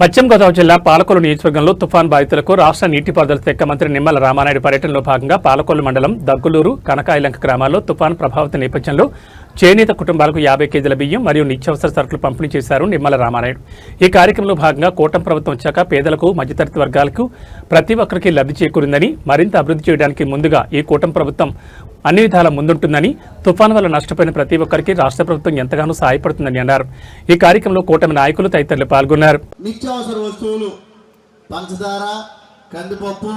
పశ్చిమ గోదావరి జిల్లా పాలకొల్లు నియోజకవర్గంలో తుఫాన్ బాధితులకు రాష్ట్ర నీటిపారుదల శాఖ మంత్రి నిమ్మల రామానాయుడు పర్యటనలో భాగంగా పాలకొల్లు మండలం దగ్గులూరు కనకాయలంక గ్రామాల్లో తుఫాన్ ప్రభావిత నేపథ్యంలో చేనేత కుటుంబాలకు యాభై కేజీల బియ్యం మరియు నిత్యావసర సరుకులు పంపిణీ చేశారు నిమ్మల రామానాయుడు. ఈ కార్యక్రమంలో భాగంగా కూటమి ప్రభుత్వం వచ్చాక పేదలకు మధ్యతరగతి వర్గాలకు ప్రతి ఒక్కరికి లబ్ధి చేకూరిందని మరింత అభివృద్ధి చేయడానికి ముందుగా ఈ కూటమి ప్రభుత్వం అన్ని విధాల ముందుంటుందని తుఫాన్ వల్ల నష్టపోయిన ప్రతి ఒక్కరికి రాష్ట్ర ప్రభుత్వం ఎంతగానో సహాయపడుతుందని అన్నారు. ఈ కార్యక్రమంలో కూటమి నాయకులు తదితరులు పాల్గొన్నారు. నిత్యావసర వస్తువులు. పంచదార కందిపప్పు.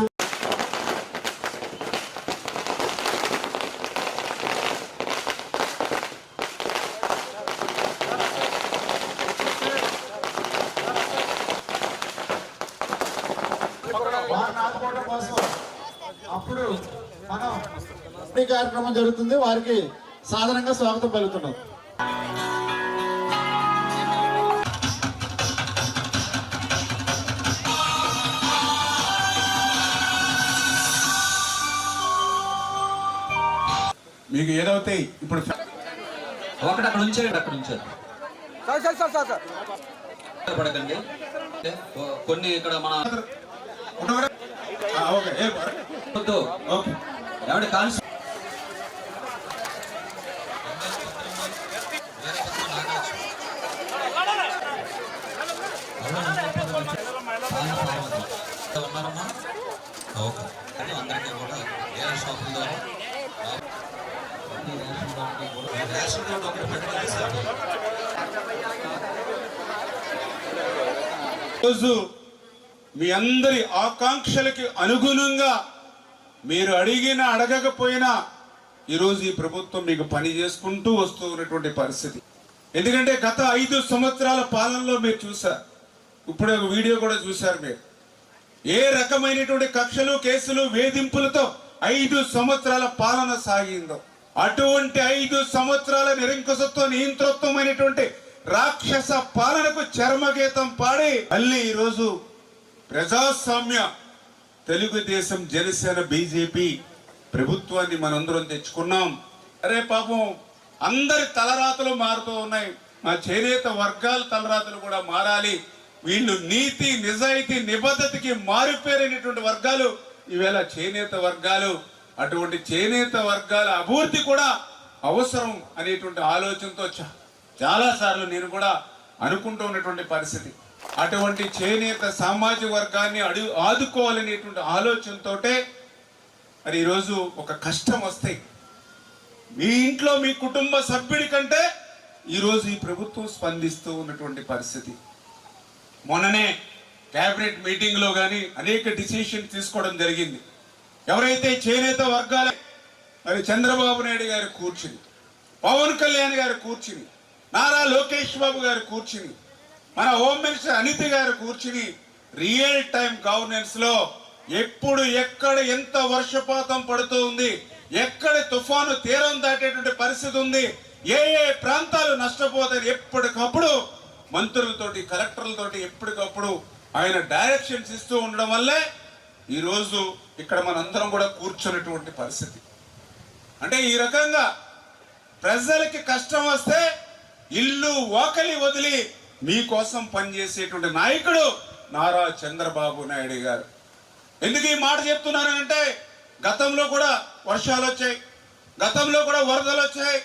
కోసం అప్పుడు మనం కార్యక్రమం జరుగుతుంది. వారికి సాధారణంగా స్వాగతం పలుకుతున్నాం. మీకు ఏదైతే ఇప్పుడు ఒకటి అక్కడ ఉంచేయండి అక్కడ ఉంచారు sir sir sir sir sir. పడకండి. కొన్ని ఇక్కడ మన ఏమంటే కాన్స్ ఉన్నారమ్మా ఓకే. అది అందరికీ కూడా ఏ షాపుల ద్వారా రేషన్ కార్డు ఒకటి సార్ రోజు మీ అందరి ఆకాంక్షలకి అనుగుణంగా మీరు అడిగినా అడగకపోయినా ఈరోజు ఈ ప్రభుత్వం మీకు పని చేసుకుంటూ వస్తూ ఉన్నటువంటి పరిస్థితి. ఎందుకంటే గత ఐదు సంవత్సరాల పాలనలో మీరు చూసారు ఇప్పుడే ఒక వీడియో కూడా చూశారు మీరు. ఏ రకమైనటువంటి కక్షలు కేసులు వేధింపులతో ఐదు సంవత్సరాల పాలన సాగిందో. అటువంటి ఐదు సంవత్సరాల నిరంకుశత్వ నియంతృత్వమైనటువంటి రాక్షస పాలనకు చర్మగీతం పాడి మళ్ళీ ఈరోజు ప్రజాస్వామ్య తెలుగుదేశం జనసేన బీజేపీ ప్రభుత్వాన్ని మనందరం తెచ్చుకున్నాం. అరే పాపం అందరి తలరాతలు మారుతూ ఉన్నాయి. మా చేనేత వర్గాల తలరాతలు కూడా మారాలి. వీళ్ళు నీతి నిజాయితీ నిబద్ధతకి మారిపోయినటువంటి వర్గాలు ఈవేళ చేనేత వర్గాలు. అటువంటి చేనేత వర్గాల అభివృద్ధి కూడా అవసరం అనేటువంటి ఆలోచనతో చా- చాలా సార్లు నేను కూడా అనుకుంటూ ఉన్నటువంటి పరిస్థితి. అటువంటి చేనేత సామాజిక వర్గాన్ని అడు ఆదుకోవాలనేటువంటి ఆలోచనతోటే మరి ఈరోజు ఒక కష్టం వస్తాయి మీ ఇంట్లో మీ కుటుంబ సభ్యుడి కంటే ఈరోజు ఈ ప్రభుత్వం స్పందిస్తూ ఉన్నటువంటి పరిస్థితి. మొన్ననే క్యాబినెట్ మీటింగ్లో కానీ అనేక డిసిషన్ తీసుకోవడం జరిగింది. ఎవరైతే చేనేత వర్గాల మరి చంద్రబాబు నాయుడు గారు కూర్చుని పవన్ కళ్యాణ్ గారు కూర్చుని నారా లోకేష్ బాబు గారు కూర్చుని మన హోమ్ మినిస్టర్ అనిత గారు కూర్చుని రియల్ టైం గవర్నెన్స్లో ఎప్పుడు ఎక్కడ ఎంత వర్షపాతం పడుతూ ఉంది ఎక్కడ తుఫాను తీరం దాటేటువంటి పరిస్థితి ఉంది ఏ ఏ ప్రాంతాలు నష్టపోతాయి ఎప్పటికప్పుడు మంత్రులతోటి కలెక్టర్లతోటి ఎప్పటికప్పుడు ఆయన డైరెక్షన్స్ ఇస్తూ ఉండడం వల్లే ఈరోజు ఇక్కడ మనందరం కూడా కూర్చున్నటువంటి పరిస్థితి. అంటే ఈ రకంగా ప్రజలకి కష్టం వస్తే ఇల్లు వాకలి వదిలి మీకోసం పనిచేసేటువంటి నాయకుడు నారా చంద్రబాబు నాయుడు గారు. ఎందుకు ఈ మాట చెప్తున్నానంటే గతంలో కూడా వర్షాలు వచ్చాయి గతంలో కూడా వరదలు వచ్చాయి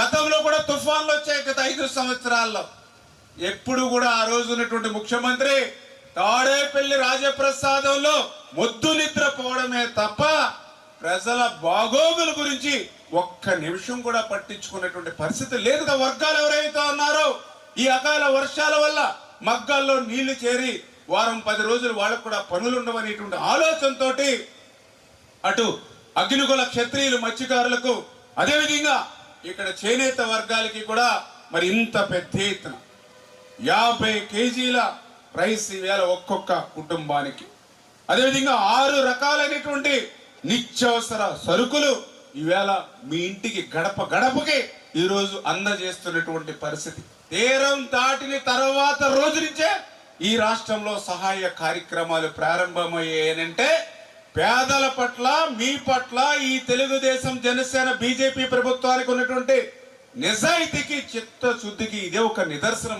గతంలో కూడా తుఫాన్లు వచ్చాయి గత ఐదు సంవత్సరాల్లో. ఎప్పుడు కూడా ఆ రోజు ఉన్నటువంటి ముఖ్యమంత్రి తాడేపల్లి రాజప్రసాదంలో మొద్దు నిద్రపోవడమే తప్ప ప్రజల బాగోగుల గురించి ఒక్క నిమిషం కూడా పట్టించుకున్నటువంటి పరిస్థితి లేదు. కదా వర్గాలు ఎవరైతే ఉన్నారో ఈ అకాల వర్షాల వల్ల మగ్గాల్లో నీళ్ళు చేరి వారం పది రోజులు వాళ్ళకు కూడా పనులు ఉండవనేటువంటి ఆలోచనతోటి అటు అగ్నికుల క్షత్రియులు మత్స్యకారులకు అదేవిధంగా ఇక్కడ చేనేత వర్గాలకి కూడా మరి ఇంత పెద్ద ఎత్తున యాభై కేజీల రైస్ ఈవేళ ఒక్కొక్క కుటుంబానికి. అదేవిధంగా ఆరు రకాలైనటువంటి నిత్యావసర సరుకులు ఈవేళ మీ ఇంటికి గడప గడపకి ఈరోజు అందజేస్తున్నటువంటి పరిస్థితి. తీరం దాటిన తర్వాత రోజు నుంచే ఈ రాష్ట్రంలో సహాయ కార్యక్రమాలు ప్రారంభమయ్యాయనంటే పేదల పట్ల మీ పట్ల ఈ తెలుగుదేశం జనసేన బీజేపీ ప్రభుత్వానికి ఉన్నటువంటి నిజాయితీకి చిత్తశుద్ధికి ఇదే ఒక నిదర్శనం.